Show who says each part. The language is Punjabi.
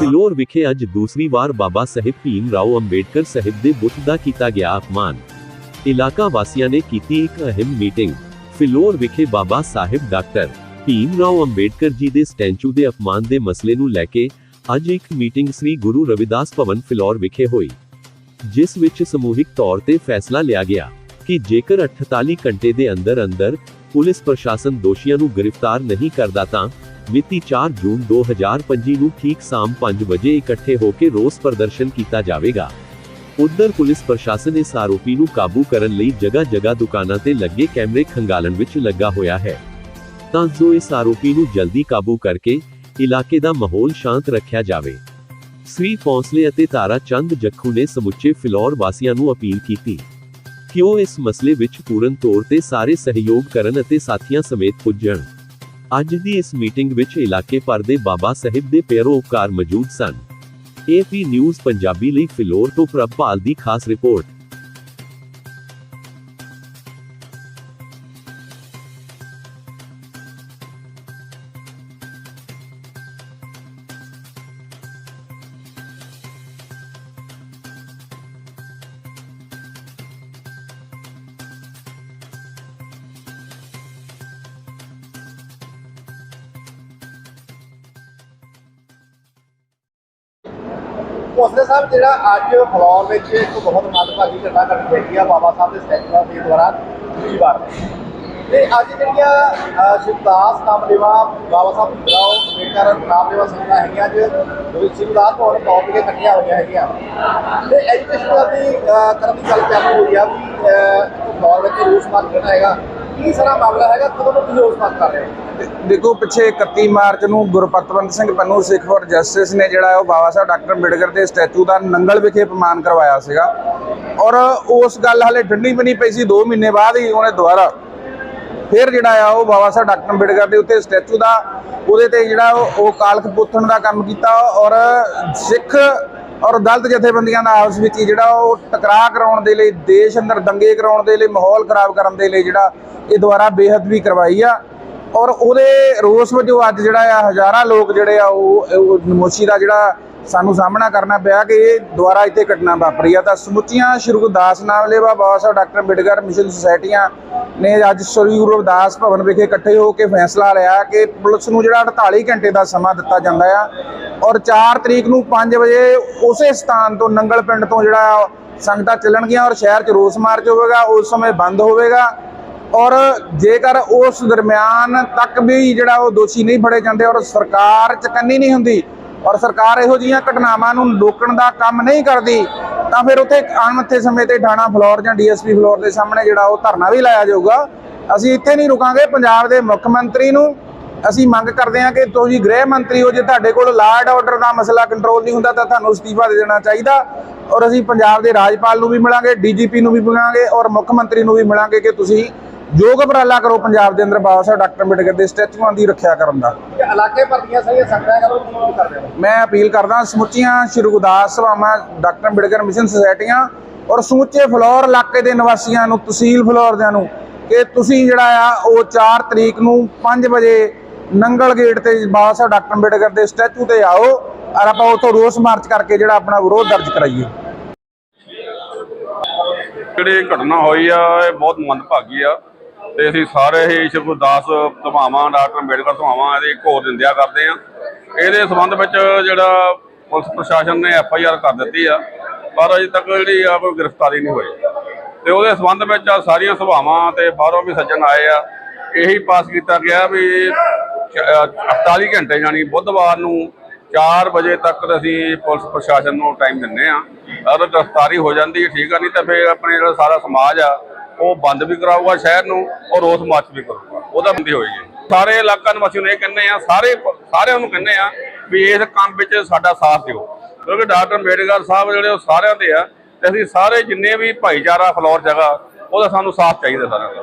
Speaker 1: ਫਿਲੌਰ ਵਿਖੇ ਅੱਜ ਦੂਸਰੀ ਵਾਰ ਬਾਬਾ ਸਾਹਿਬ ਭੀਮ ਰਾਓ ਅੰਬੇਡਕਰ ਸਾਹਿਬ ਦੇ ਬੁੱਤ ਦਾ ਕੀਤਾ ਗਿਆ ਅਪਮਾਨ। ਇਲਾਕਾ ਵਾਸੀਆਂ ਨੇ ਕੀਤੀ ਇੱਕ ਅਹਿਮ ਮੀਟਿੰਗ। ਫਿਲੌਰ ਵਿਖੇ ਬਾਬਾ ਸਾਹਿਬ ਡਾਕਟਰ ਭੀਮ ਰਾਓ ਅੰਬੇਡਕਰ ਜੀ ਦੇ ਸਟੈਚੂ ਦੇ ਅਪਮਾਨ ਦੇ ਮਸਲੇ ਨੂੰ ਲੈ ਕੇ ਅੱਜ ਇੱਕ ਮੀਟਿੰਗ ਸ੍ਰੀ ਗੁਰੂ ਰਵਿਦਾਸ ਭਵਨ ਫਿਲੌਰ ਵਿਖੇ ਹੋਈ। ਜਿਸ ਵਿੱਚ ਸਮੂਹਿਕ ਤੌਰ ਤੇ ਫੈਸਲਾ ਲਿਆ ਗਿਆ ਕਿ ਜੇਕਰ 48 ਘੰਟੇ ਦੇ ਅੰਦਰ ਅੰਦਰ ਪੁਲਿਸ ਪ੍ਰਸ਼ਾਸਨ ਦੋਸ਼ੀਆਂ ਨੂੰ ਗ੍ਰਿਫਤਾਰ ਨਹੀਂ ਕਰਦਾ ਤਾਂ ਮਿਤੀ 4 ਜੂਨ 2025 ਨੂੰ ਠੀਕ ਸ਼ਾਮ 5 ਵਜੇ ਇਕੱਠੇ ਹੋ ਕੇ ਰੋਸ ਪ੍ਰਦਰਸ਼ਨ ਕੀਤਾ ਜਾਵੇਗਾ। ਉਧਰ ਪੁਲਿਸ ਪ੍ਰਸ਼ਾਸਨ ਇਸ ਆਰੋਪੀ ਨੂੰ ਕਾਬੂ ਕਰਨ ਲਈ ਜਗ੍ਹਾ ਜਗ੍ਹਾ ਦੁਕਾਨਾਂ ਤੇ ਲੱਗੇ ਕੈਮਰੇ ਖੰਗਾਲਣ ਵਿੱਚ ਲੱਗਾ ਹੋਇਆ ਹੈ। ਤਾਂ ਜੋ ਇਸ ਆਰੋਪੀ ਨੂੰ ਜਲਦੀ ਕਾਬੂ ਕਰਕੇ ਇਲਾਕੇ ਦਾ ਮਾਹੌਲ ਸ਼ਾਂਤ ਰੱਖਿਆ ਜਾਵੇ। ਸ੍ਰੀ ਫੌਸਲੇ ਅਤੇ ਤਾਰਾ ਚੰਦ ਜੱਖੂ ਨੇ ਸਮੁੱਚੇ ਫਿਲੌਰ ਵਾਸੀਆਂ ਨੂੰ ਅਪੀਲ ਕੀਤੀ ਕਿ ਉਹ ਇਸ ਮਸਲੇ ਵਿੱਚ ਪੂਰਨ ਤੌਰ ਤੇ ਸਾਰੇ ਸਹਿਯੋਗ ਕਰਨ ਅਤੇ ਸਾਥੀਆਂ ਸਮੇਤ ਪੁੱਜਣ। ਅੱਜ ਦੀ ਇਸ ਮੀਟਿੰਗ ਵਿੱਚ ਇਲਾਕੇ ਭਰ ਦੇ ਬਾਬਾ ਸਾਹਿਬ ਦੇ ਪੇਰੋਪਕਾਰ ਮੌਜੂਦ ਸਨ। ਏਪੀ ਨਿਊਜ਼ ਪੰਜਾਬੀ ਲਈ ਫਿਲੌਰ ਤੋਂ ਪ੍ਰਭਪਾਲ ਦੀ ਖਾਸ ਰਿਪੋਰਟ।
Speaker 2: ਭੋਸਲੇ ਸਾਹਿਬ ਜਿਹੜਾ ਅੱਜ ਫਲੋਰ ਵਿੱਚ ਇੱਕ ਬਹੁਤ ਮੰਦਭਾਗੀ ਘਟਨਾ ਘਟੀ ਹੈਗੀ ਆ ਬਾਬਾ ਸਾਹਿਬ ਦੇ ਸਟੈਚੂਆਂ ਦੇ ਦੁਆਰਾ ਦੂਜੀ ਵਾਰ। ਤੇ ਅੱਜ ਜਿਹੜੀਆਂ ਸ਼ਿਵਦਾਸ ਨਾਮਲੇਵਾ ਬਾਬਾ ਸਾਹਿਬ ਭੀਮਰਾਓ ਅੰਬੇਡਕਰ ਨਾਮਲੇਵਾ ਸੰਗਤਾਂ ਹੈਗੀਆਂ ਅੱਜ ਸ਼ਿਵਦਾਸ ਭਵਨ ਪਹੁੰਚ ਕੇ ਇਕੱਠੀਆਂ ਹੋਈਆਂ ਹੈਗੀਆਂ। ਤੇ ਐਜੂਕੇਸ਼ਨ ਦੀ ਕਰਨ ਦੀ ਗੱਲ ਚਾਲੂ ਹੋਈ ਆ ਵੀ ਅਹ, ਫਲੋਰ ਵਿੱਚ ਰੂਸ ਮਾਰਚ ਜਿਹੜਾ ਹੈਗਾ। ਕੀ ਸਾਰਾ ਮਾਮਲਾ ਹੈਗਾ? ਕਦੋਂ ਤੋਂ ਤੁਸੀਂ ਰੂਸ ਮਾਰਚ ਕਰ ਰਹੇ ਹੋ?
Speaker 3: ਦੇਖੋ, ਪਿੱਛੇ 31 ਮਾਰਚ ਨੂੰ ਗੁਰਪਤਵੰਤ ਸਿੰਘ ਪੰਨੂ, ਸਿੱਖ ਫॉर ਜਸਟਿਸ ਨੇ ਜਿਹੜਾ ਉਹ ਬਾਬਾ ਸਾਹਿਬ ਡਾਕਟਰ ਅੰਬੇਡਕਰ ਦੇ ਸਟੈਚੂ ਦਾ ਨੰਗਲ ਵਿਖੇ ਅਪਮਾਨ ਕਰਵਾਇਆ ਸੀਗਾ। ਔਰ ਉਸ ਗੱਲ ਹਲੇ ਠੰਡੀ ਬਣੀ ਪਈ ਸੀ 2 ਮਹੀਨੇ ਬਾਅਦ ਹੀ ਉਹਨੇ ਦੁਬਾਰਾ ਫਿਰ ਜਿਹੜਾ ਆ ਉਹ ਬਾਬਾ ਸਾਹਿਬ ਡਾਕਟਰ ਅੰਬੇਡਕਰ ਦੇ ਉੱਤੇ ਸਟੈਚੂ ਦਾ, ਉਹਦੇ ਤੇ ਜਿਹੜਾ ਉਹ ਉਹ ਕਾਲਖ ਪੁੱਥਣ ਦਾ ਕੰਮ ਕੀਤਾ ਔਰ ਸਿੱਖ ਔਰ ਦਲਿਤ ਜਥੇਬੰਦੀਆਂ ਦਾ ਆਪਸ ਵਿੱਚ ਹੀ ਜਿਹੜਾ ਉਹ ਟਕਰਾਅ ਕਰਾਉਣ ਦੇ ਲਈ, ਦੇਸ਼ ਅੰਦਰ ਦੰਗੇ ਕਰਾਉਣ ਦੇ ਲਈ, ਮਾਹੌਲ ਖਰਾਬ ਕਰਨ ਦੇ ਲਈ ਜਿਹੜਾ ਇਹ ਦੁਆਰਾ ਬੇਹਦਬੀ ਕਰਵਾਈ ਆ। ਔਰ ਉਹਦੇ ਰੋਸ ਵਜੋਂ ਅੱਜ ਜਿਹੜਾ ਆ, ਹਜ਼ਾਰਾਂ ਲੋਕ ਜਿਹੜੇ ਆ, ਉਹ ਉਹ ਨਮੋਸ਼ੀ ਦਾ ਜਿਹੜਾ ਸਾਨੂੰ ਸਾਹਮਣਾ ਕਰਨਾ ਪਿਆ ਕਿ ਇਹ ਦੁਆਰਾ ਇੱਥੇ ਘਟਨਾ ਵਾਪਰੀ ਆ। ਤਾਂ ਸਮੁੱਚੀਆਂ ਸ਼੍ਰੀ ਗੁਰਦਾਸ ਨਾਮਲੇਵਾ ਬਾਬਾ ਸਾਹਿਬ ਡਾਕਟਰ ਅੰਬੇਡਕਰ ਮਿਸ਼ਨ ਸੁਸਾਇਟੀਆਂ ਨੇ ਅੱਜ ਸ਼੍ਰੀ ਗੁਰੂ ਰਵਿਦਾਸ ਭਵਨ ਵਿਖੇ ਇਕੱਠੇ ਹੋ ਕੇ ਫੈਸਲਾ ਲਿਆ ਕਿ ਪੁਲਿਸ ਨੂੰ ਜਿਹੜਾ 48 ਘੰਟੇ ਦਾ ਸਮਾਂ ਦਿੱਤਾ ਜਾਂਦਾ ਆ। ਔਰ 4 ਤਰੀਕ ਨੂੰ 5 ਵਜੇ ਉਸੇ ਸਥਾਨ ਤੋਂ ਨੰਗਲ ਪਿੰਡ ਤੋਂ ਜਿਹੜਾ ਸੰਗਤਾਂ ਚੱਲਣਗੀਆਂ ਔਰ ਸ਼ਹਿਰ 'ਚ ਰੋਸ ਮਾਰਚ ਹੋਵੇਗਾ, ਉਸ ਸਮੇਂ ਬੰਦ ਹੋਵੇਗਾ। ਔਰ ਜੇਕਰ ਉਸ ਦਰਮਿਆਨ ਤੱਕ ਵੀ ਜਿਹੜਾ ਉਹ ਦੋਸ਼ੀ ਨਹੀਂ ਫੜੇ ਜਾਂਦੇ ਔਰ ਸਰਕਾਰ ਚਕੰਨੀ ਨਹੀਂ ਹੁੰਦੀ ਔਰ ਸਰਕਾਰ ਇਹੋ ਜਿਹੀਆਂ ਘਟਨਾਵਾਂ ਨੂੰ ਰੋਕਣ ਦਾ ਕੰਮ ਨਹੀਂ ਕਰਦੀ, ਤਾਂ ਫਿਰ ਉੱਥੇ ਅਣਮੱਥੇ ਸਮੇਂ ਤੇ ਥਾਣਾ ਫਲੋਰ ਜਾਂ ਡੀਐਸਪੀ ਫਲੋਰ ਦੇ ਸਾਹਮਣੇ ਜਿਹੜਾ ਉਹ ਧਰਨਾ ਵੀ ਲਾਇਆ ਜਾਊਗਾ। ਅਸੀਂ ਇੱਥੇ ਨਹੀਂ ਰੁਕਾਂਗੇ, ਪੰਜਾਬ ਦੇ ਮੁੱਖ ਮੰਤਰੀ ਨੂੰ ਅਸੀਂ ਮੰਗ ਕਰਦੇ ਹਾਂ ਕਿ ਤੁਸੀਂ ਗ੍ਰਹਿ ਮੰਤਰੀ ਹੋ ਜੇ ਤੁਹਾਡੇ ਕੋਲ ਲਾਅ ਐਂਡ ਆਰਡਰ ਦਾ ਮਸਲਾ ਕੰਟਰੋਲ ਨਹੀਂ ਹੁੰਦਾ ਤਾਂ ਤੁਹਾਨੂੰ ਅਸਤੀਫਾ ਦੇ ਦੇਣਾ ਚਾਹੀਦਾ। ਔਰ ਅਸੀਂ ਪੰਜਾਬ ਦੇ ਰਾਜਪਾਲ ਨੂੰ ਵੀ ਮਿਲਾਂਗੇ ਡੀਜੀਪੀ ਨੂੰ ਵੀ ਮਿਲਾਂਗੇ ਔਰ ਮੁੱਖ ਮੰਤਰੀ ਨੂੰ ਵੀ ਮਿਲਾਂਗੇ ਕਿ ਤੁਸੀਂ ਯੋਗ ਉਪਰਾਲਾ ਕਰੋ ਪੰਜਾਬ ਦੇ ਅੰਦਰ ਬਾਬਾ ਸਾਹਿਬ ਡਾਕਟਰ ਅੰਬੇਡਕਰ ਦੇ ਸਟੈਚੂਆਂ ਦੀ ਰੱਖਿਆ ਕਰਨ ਦਾ।
Speaker 2: ਇਲਾਕੇ ਭਰ ਦੀਆਂ ਸਾਰੀਆਂ ਸੰਗਤਾਂ ਕਰੋ ਕੀ ਕੀ ਕਰ ਰਹੇ ਹੋ
Speaker 3: ਮੈਂ ਅਪੀਲ ਕਰਦਾ ਸਮੁੱਚੀਆਂ ਸ਼੍ਰੀ ਗੁਰਦਾਸ ਸਭਾਵਾਂ ਡਾਕਟਰ ਅੰਬੇਡਕਰ ਮਿਸ਼ਨ ਸੁਸਾਇਟੀਆਂ ਔਰ ਸਮੁੱਚੇ ਫਲੋਰ ਇਲਾਕੇ ਦੇ ਨਿਵਾਸੀਆਂ ਨੂੰ ਤਹਿਸੀਲ ਫਲੋਰ ਦਿਆਂ ਨੂੰ ਕਿ ਤੁਸੀਂ ਜਿਹੜਾ ਆ ਉਹ 4 ਤਰੀਕ ਨੂੰ 5 ਵਜੇ ਨੰਗਲ ਗੇਟ ਤੇ ਬਾਬਾ ਸਾਹਿਬ ਡਾਕਟਰ ਅੰਬੇਡਕਰ ਦੇ ਸਟੈਚੂ ਤੇ ਆਓ ਔਰ ਆਪਾਂ ਉੱਥੋਂ ਰੋਸ ਮਾਰਚ ਕਰਕੇ ਜਿਹੜਾ ਆਪਣਾ ਵਿਰੋਧ ਦਰਜ ਕਰਾਈਏ।
Speaker 4: ਜਿਹੜੀ ਘਟਨਾ ਹੋਈ ਆ, ਇਹ ਬਹੁਤ ਮੰਦਭਾਗੀ ਆ ਤੇ ਅਸੀਂ ਸਾਰੇ ਹੀ ਸ਼੍ਰੀ ਗੁਰਦਾਸ ਧਮਾਵਾਂ, ਡਾਕਟਰ ਅੰਬੇਡਕਰ ਧਮਾਵਾਂ ਇਹਦੀ ਇੱਕ ਹੋਰ ਨਿੰਦਿਆ ਕਰਦੇ ਆ। ਇਹਦੇ ਸੰਬੰਧ ਵਿੱਚ ਜਿਹੜਾ ਪੁਲਿਸ ਪ੍ਰਸ਼ਾਸਨ ਨੇ ਐਫ ਆਈ ਆਰ ਕਰ ਦਿੱਤੀ ਆ, ਪਰ ਅਜੇ ਤੱਕ ਜਿਹੜੀ ਆ ਕੋਈ ਗ੍ਰਿਫਤਾਰੀ ਨਹੀਂ ਹੋਈ। ਤੇ ਉਹਦੇ ਸੰਬੰਧ ਵਿੱਚ ਸਾਰੀਆਂ ਸਭਾਵਾਂ ਤੇ ਬਾਹਰੋਂ ਵੀ ਸੱਜਣ ਆਏ ਆ। ਇਹੀ ਪਾਸ ਕੀਤਾ ਗਿਆ ਵੀ 48 ਘੰਟੇ ਯਾਨੀ ਬੁੱਧਵਾਰ ਨੂੰ 4 ਵਜੇ ਤੱਕ ਅਸੀਂ ਪੁਲਿਸ ਪ੍ਰਸ਼ਾਸਨ ਨੂੰ ਟਾਈਮ ਦਿੰਨੇ ਆ ਅਗਰ ਗ੍ਰਿਫਤਾਰੀ ਹੋ ਜਾਂਦੀ ਹੈ ਠੀਕ ਆ, ਨਹੀਂ ਤਾਂ ਫਿਰ ਆਪਣੇ ਜਿਹੜਾ ਸਾਰਾ ਸਮਾਜ ਆ, ਉਹ ਬੰਦ ਵੀ ਕਰਾਊਗਾ ਸ਼ਹਿਰ ਨੂੰ ਔਰ ਰੋਸ ਮਾਰਚ ਵੀ ਕਰੂਗਾ। ਉਹਦਾ ਬੰਦੀ ਹੋਏਗੀ ਸਾਰੇ ਇਲਾਕਾ ਨਿਵਾਸੀਆਂ ਨੂੰ ਇਹ ਕਹਿੰਦੇ ਆ ਸਾਰੇ ਸਾਰਿਆਂ ਨੂੰ ਕਹਿੰਦੇ ਆ ਵੀ ਇਸ ਕੰਮ ਵਿੱਚ ਸਾਡਾ ਸਾਥ ਦਿਓ। ਕਿਉਂਕਿ ਡਾਕਟਰ ਅੰਬੇਡਕਰ ਸਾਹਿਬ ਜਿਹੜੇ ਉਹ ਸਾਰਿਆਂ ਦੇ ਆ, ਤੇ ਅਸੀਂ ਸਾਰੇ ਜਿੰਨੇ ਵੀ ਭਾਈਚਾਰਾ ਫਲੋਰ ਜਗ੍ਹਾ, ਉਹਦਾ ਸਾਨੂੰ ਸਾਥ ਚਾਹੀਦਾ ਸਾਰਿਆਂ ਦਾ।